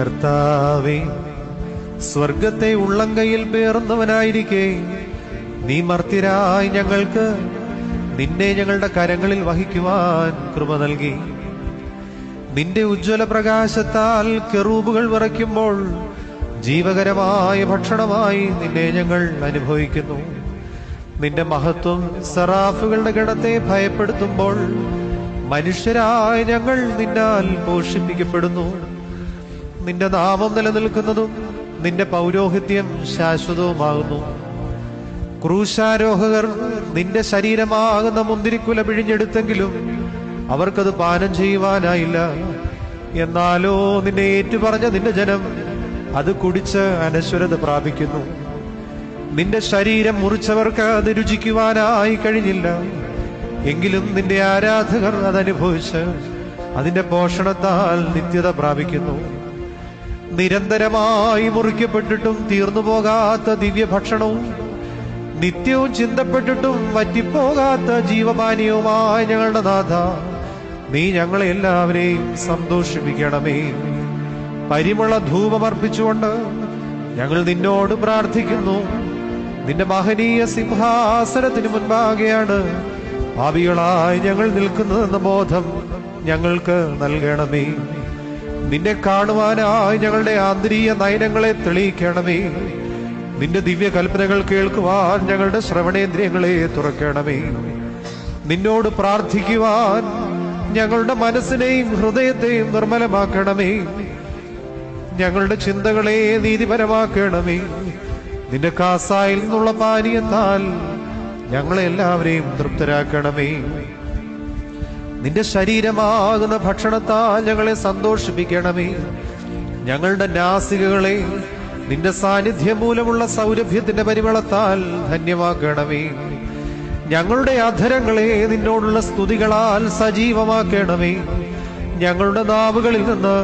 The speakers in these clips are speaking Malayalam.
കർത്താവേ സ്വർഗത്തെ ഉള്ളങ്കയിൽ പേർന്നവനായിരിക്കെ നീ മർത്തിരായി ഞങ്ങൾക്ക് നിന്നെ ഞങ്ങളുടെ കരങ്ങളിൽ വഹിക്കുവാൻ കൃപ നൽകി. നിന്റെ ഉജ്ജ്വല പ്രകാശത്താൽ കെറൂബുകൾ വിറയ്ക്കുമ്പോൾ ജീവകരമായ ഭക്ഷണമായി നിന്നെ ഞങ്ങൾ അനുഭവിക്കുന്നു. നിന്റെ മഹത്വം സറാഫുകളുടെ ഗണത്തെ ഭയപ്പെടുത്തുമ്പോൾ മനുഷ്യരായ ഞങ്ങൾ നിന്നാൽ പോഷിപ്പിക്കപ്പെടുന്നു. നിന്റെ നാമം നിലനിൽക്കുന്നതും നിന്റെ പൗരോഹിത്യം ശാശ്വതവുമാകുന്നു. ക്രൂശാരോഹകർ നിന്റെ ശരീരമാകുന്ന മുന്തിരിക്കുല പിഴിഞ്ഞെടുത്തെങ്കിലും അവർക്കത് പാനം ചെയ്യുവാനായില്ല. എന്നാലോ നിന്നെ ഏറ്റുപറഞ്ഞ നിന്റെ ജനം അത് കുടിച്ച് അനശ്വരത പ്രാപിക്കുന്നു. നിന്റെ ശരീരം മുറിച്ചവർക്ക് അത് രുചിക്കുവാനായി കഴിഞ്ഞില്ല. എങ്കിലും നിന്റെ ആരാധകർ അതനുഭവിച്ച് അതിന്റെ പോഷണത്താൽ നിത്യത പ്രാപിക്കുന്നു. നിരന്തരമായി മുറിക്കപ്പെട്ടിട്ടും തീർന്നു പോകാത്ത ദിവ്യഭക്ഷണവും നിത്യവും ചിന്തപ്പെട്ടിട്ടും വറ്റിപ്പോകാത്ത ജീവപാനീയവുമായ ഞങ്ങളുടെ നാഥ നീ ഞങ്ങളെ എല്ലാവരെയും സന്തോഷിപ്പിക്കണമേ. പരിമള ധൂപമർപ്പിച്ചുകൊണ്ട് ഞങ്ങൾ നിന്നോട് പ്രാർത്ഥിക്കുന്നു. നിന്റെ മഹനീയ സിംഹാസനത്തിന് മുൻപാകെയാണ് ഭാവികളായി ഞങ്ങൾ നിൽക്കുന്നതെന്ന ബോധം ഞങ്ങൾക്ക് നൽകണമേ. നിന്നെ കാണുവാനായി ഞങ്ങളുടെ ആന്തരീയ നയനങ്ങളെ തെളിയിക്കണമേ. നിന്റെ ദിവ്യ കൽപ്പനകൾ കേൾക്കുവാൻ ഞങ്ങളുടെ ശ്രവണേന്ദ്രിയങ്ങളെ തുറക്കണമേ. നിന്നോട് പ്രാർത്ഥിക്കുവാൻ ഞങ്ങളുടെ മനസ്സിനെയും ഹൃദയത്തെയും നിർമ്മലമാക്കണമേ. ഞങ്ങളുടെ ചിന്തകളെ നീതിപരമാക്കണമേ. നിന്റെ കാസായിൽ നിന്നുള്ള പാനീയത്താൽ ഞങ്ങളെല്ലാവരെയും തൃപ്തരാക്കണമേ. നിന്റെ ശരീരമാകുന്ന ഭക്ഷണത്താൽ ഞങ്ങളെ സന്തോഷിപ്പിക്കണമേ. ഞങ്ങളുടെ നാസികകളെ നിന്റെ സാന്നിധ്യം മൂലമുള്ള സൗരഭ്യത്തിന്റെ പരിമളത്താൽ ധന്യമാക്കണമേ. ഞങ്ങളുടെ അധരങ്ങളെ നിന്നോടുള്ള സ്തുതികളാൽ സജീവമാക്കണമേ. ഞങ്ങളുടെ നാവുകളിൽ നിന്ന്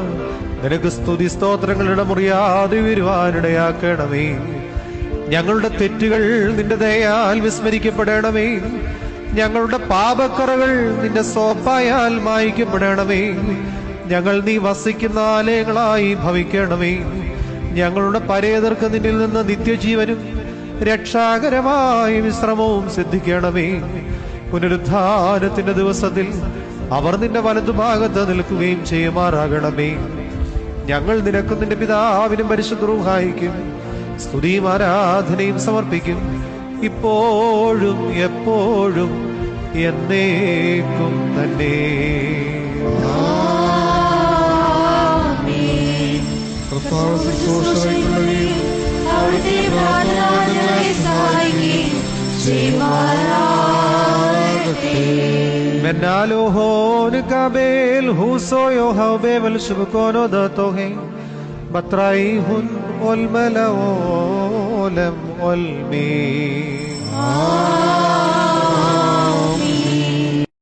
നിനക്ക് സ്തുതി സ്തോത്രങ്ങളുടെ മുറിയാതെ വരുവാനിടയാക്കണമേ ഞങ്ങളുടെ തെറ്റുകൾ നിന്റെ ദയാൽ വിസ്മരിക്കപ്പെടണമേ. ഞങ്ങളുടെ പാപക്കറകൾ നിന്റെ സോപ്പായാൽ മായ്ക്കപ്പെടണമേ. ഞങ്ങൾ നീ വസിക്കുന്ന ആലയങ്ങളായി ഭവിക്കണമേ. ഞങ്ങളുടെ പരേതർക്ക് നിന്നിൽ നിന്ന് നിത്യജീവനും രക്ഷാകരമായ വിശ്രമവും സിദ്ധിക്കണമേ. പുനരുദ്ധാനത്തിന്റെ ദിവസത്തിൽ അവർ നിന്റെ വലതുഭാഗത്ത് നിൽക്കുകയും ചെയ്യുമാറാകണമേ. ഞങ്ങൾ നിനക്കും നിന്റെ പിതാവിനും പരിശുദ്ധഹായിക്കും സ്തുതിയും ആരാധനയും സമർപ്പിക്കും. ഇപ്പോഴും എപ്പോഴും എന്നേക്കും തന്നെ. കർത്താവ് അവിടുത്തെ സഹായിക്കുകയും shubkono datohe batraihun ol malaolem قلبي آه